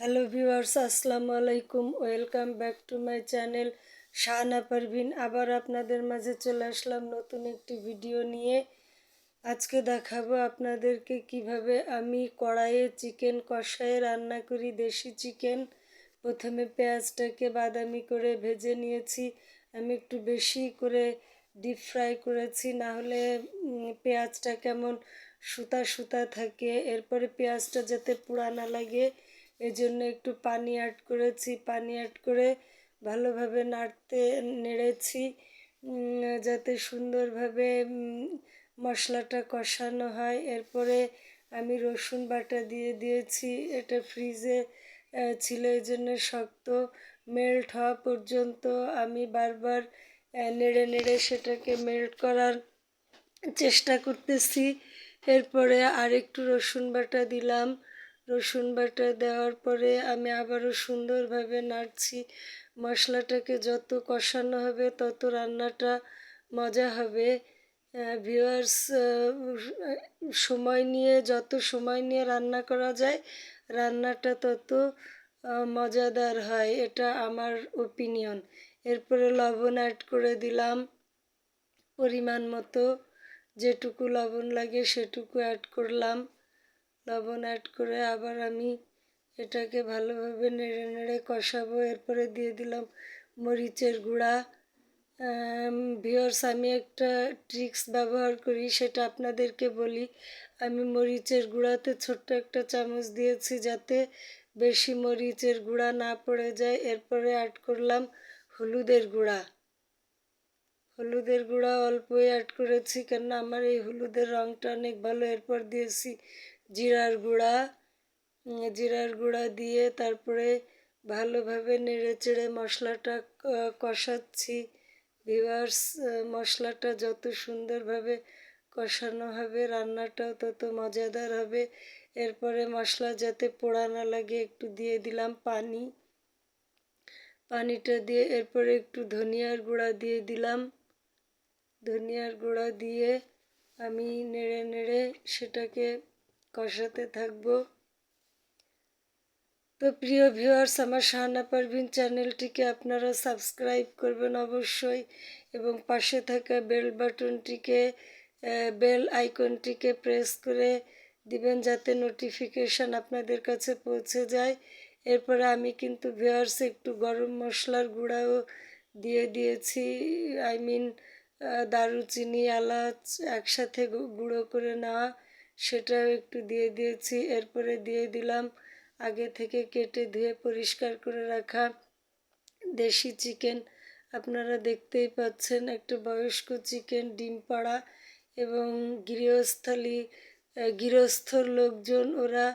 Hello viewers আসসালামু আলাইকুম। Welcome back to my channel Shahana Parvin. আবার আপনাদের মাঝে চলে আসলাম নতুন একটি ভিডিও নিয়ে। আজকে দেখাবো আপনাদেরকে কীভাবে আমি কড়াইয়ে চিকেন কষায়ে রান্না করি দেশি চিকেন। প্রথমে পেঁয়াজটাকে বাদামি করে ভেজে নিয়েছি। আমি একটু বেশি করে ডিপ ফ্রাই করেছি না হলে উম, পেঁয়াজটা কেমন সুতা সুতা থাকে। এরপরে পেঁয়াজটা যাতে পোড়া না লাগে এজন্য একটু পানি অ্যাড করেছি, পানি অ্যাড করে ভালোভাবে নাড়তে, নেড়েছি যাতে সুন্দরভাবে মশলাটা কষানো হয়। এরপরে আমি রসুন বাটা দিয়ে দিয়েছি। এটা ফ্রিজে ছিল এই জন্য শক্ত মেল্ট হওয়া পর্যন্ত আমি বারবার নেড়ে নেড়ে সেটাকে মেল্ট করার চেষ্টা করতেছি। এরপরে আর একটু রসুন বাটা দিলাম। রসুন বাটা দেওয়ার পরে আমি আবারও সুন্দরভাবে নাড়ছি। মশলাটাকে যত কষানো হবে, তত রান্নাটা মজা হবে। ভিউয়ার্স সময় নিয়ে, যত সময় নিয়ে রান্না করা যায়, রান্নাটা তত মজাদার হয়, এটা আমার ওপিনিয়ন এরপরে লবণ অ্যাড করে দিলাম। পরিমাণ মতো যেটুকু লবণ লাগে সেটুকু অ্যাড করলাম। লবণ অ্যাড করে আবার আমি এটাকে ভালোভাবে নেড়ে নেড়ে কষাবো। এরপরে দিয়ে দিলাম মরিচের গুঁড়া। ভিওর্স আমি একটা ট্রিক্স ব্যবহার করি, সেটা আপনাদেরকে বলি। আমি মরিচের গুঁড়াতে ছোট্ট একটা চামচ দিয়েছি যাতে বেশি মরিচের গুঁড়া না পড়ে যায়। এরপরে অ্যাড করলাম হলুদের গুঁড়া। হলুদের গুঁড়া অল্পই অ্যাড করেছি কেন আমার এই হলুদের রঙটা অনেক ভালো। এরপর দিয়েছি জিরার গুঁড়া জিরার গুঁড়া দিয়ে তারপরে ভালোভাবে নেড়ে চেড়ে মশলাটা কষাচ্ছি। ভিভার্স মশলাটা যত সুন্দরভাবে কষানো হবে, রান্নাটাও তত মজাদার হবে। এরপরে মশলা যাতে পোড়া না লাগে, একটু দিয়ে দিলাম পানি। পানিটা দিয়ে এরপরে একটু ধনিয়ার গুঁড়া দিয়ে দিলাম। ধনিয়ার গুঁড়া দিয়ে আমি নেড়ে নেড়ে সেটাকে কষাতে থাকব। তো প্রিয় ভিউয়ার্স আমার শাহানা পারভিন চ্যানেলটিকে আপনারা সাবস্ক্রাইব করবেন অবশ্যই এবং পাশে থাকা বেল বাটনটিকে বেল আইকনটিকে প্রেস করে দিবেন যাতে নোটিফিকেশান আপনাদের কাছে পৌঁছে যায়। এরপরে আমি কিন্তু ভিউয়ার্স একটু গরম মশলার গুঁড়াও দিয়ে দিয়েছি। আই মিন দারুচিনি, এলাচ একসাথে গুঁড়ো করে নেওয়া। সেটাও একটু দিয়ে দিয়েছি। এরপরে দিয়ে দিলাম আগে থেকে কেটে ধুয়ে পরিষ্কার করে রাখা দেশি চিকেন। আপনারা দেখতেই পাচ্ছেন একটা বয়স্ক চিকেন, ডিম পাড়া এবং গৃহস্থলী গৃহস্থর লোকজন ওরা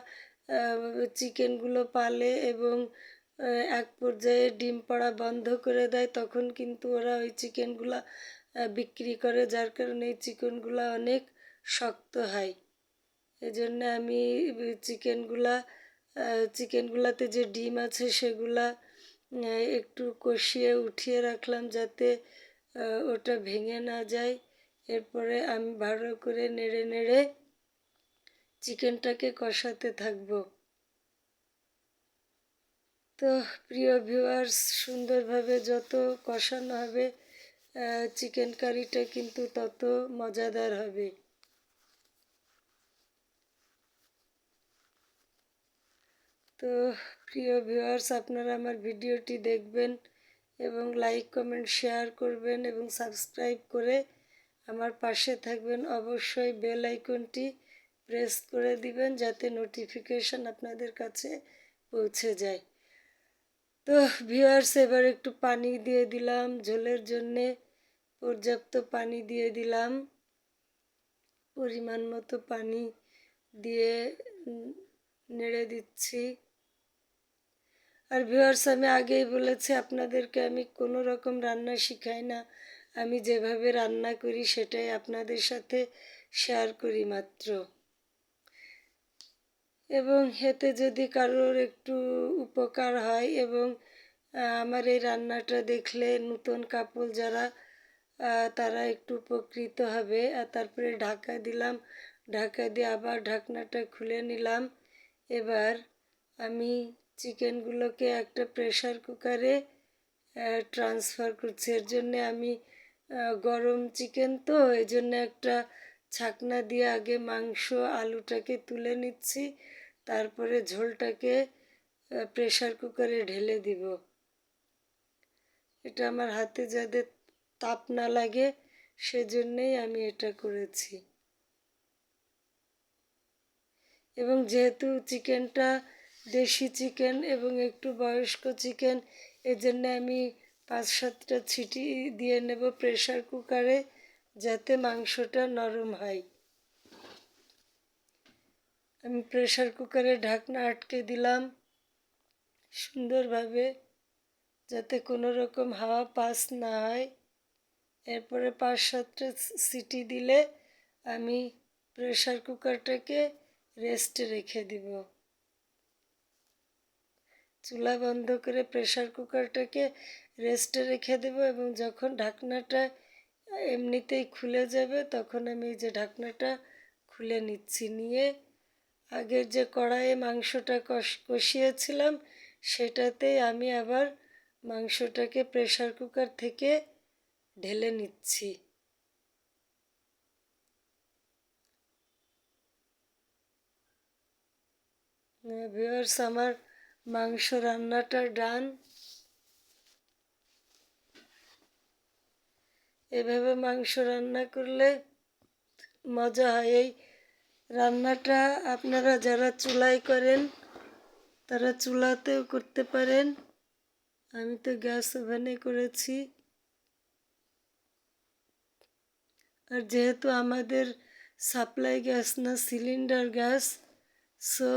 চিকেনগুলো পালে এবং এক পর্যায়ে ডিম পাড়া বন্ধ করে দেয়। তখন কিন্তু ওরা ওই চিকেনগুলা বিক্রি করে, যার কারণে এই চিকেনগুলো অনেক শক্ত হয়। এজন্য আমি চিকেনগুলা চিকেনগুলাতে যে ডিম আছে সেগুলা একটু কষিয়ে উঠিয়ে রাখলাম যাতে ওটা ভেঙে না যায়। এরপরে আমি ভালো করে নেড়ে নেড়ে চিকেনটাকে কষাতে থাকব। তো প্রিয় ভিউয়ার্স, সুন্দরভাবে যত কষানো হবে চিকেন কারিটা কিন্তু তত মজাদার হবে। তো প্রিয় ভিউয়ার্স আপনারা আমার ভিডিওটি দেখবেন এবং লাইক কমেন্ট শেয়ার করবেন এবং সাবস্ক্রাইব করে আমার পাশে থাকবেন। অবশ্যই বেল আইকনটি প্রেস করে দিবেন যাতে নোটিফিকেশন আপনাদের কাছে পৌঁছে যায়। তো ভিউয়ার্স এবার একটু পানি দিয়ে দিলাম, ঝোলের জন্যে পর্যাপ্ত পানি দিয়ে দিলাম। পরিমাণ মতো পানি দিয়ে নেড়ে দিচ্ছি। আর ভিউয়ার্স আমি আগেই বলেছি, আপনাদেরকে আমি কোনো রকম রান্না শিখাই না। আমি যেভাবে রান্না করি, সেটাই আপনাদের সাথে শেয়ার করি মাত্র। এবং এতে যদি কারোর একটু উপকার হয় এবং আমার এই রান্নাটা দেখলে নতুন কাপল যারা তারা একটু উপকৃত হবে। আর তারপরে ঢাকা দিলাম, ঢাকা দিয়ে আবার ঢাকনাটা খুলে নিলাম। এবার আমি চিকেনগুলোকে একটা প্রেশার কুকারে ট্রান্সফার করছি। এর জন্যে আমি গরম চিকেন তো, এই জন্য একটা ছাকনা দিয়ে আগে মাংস, আলুটাকে তুলে নিচ্ছি। তারপরে ঝোলটাকে প্রেশার কুকারে ঢেলে দিব। এটা আমার হাতে যাতে তাপ না লাগে, সেজন্যেই আমি এটা করেছি। এবং যেহেতু চিকেনটা দেশি চিকেন এবং একটু বয়স্ক চিকেন। এজন্য আমি পাঁচ সাতটা ছিটি দিয়ে নেব প্রেশার কুকারে যাতে মাংসটা নরম হয়। আমি প্রেশার কুকারে ঢাকনা আটকে দিলাম সুন্দরভাবে যাতে কোনো রকম হাওয়া পাস না হয়। এরপরে পাঁচ সাতটা সিটি দিলে আমি প্রেশার কুকারটাকে রেস্টে রেখে দিব। চুলা বন্ধ করে প্রেশার কুকারটাকে রেস্টে রেখে দেব এবং যখন ঢাকনাটা এমনিতেই খুলে যাবে তখন আমি যে ঢাকনাটা খুলে নিচ্ছি। নিয়ে আগের যে কড়াইয়ে মাংসটা কষ, কষিয়েছিলাম সেটাতেই আমি আবার মাংসটাকে প্রেশার কুকার থেকে ঢেলে নিচ্ছি। ভিউয়ার্স আমার মাংস রান্নাটা ডান। এভাবে মাংস রান্না করলে মজা হয়। এই রান্নাটা আপনারা যারা চুলায় করেন, তারা চুলাতেও করতে পারেন। আমি তো গ্যাস ওভেনে করেছি। আর যেহেতু আমাদের সাপ্লাই গ্যাস না, সিলিন্ডার গ্যাস, সো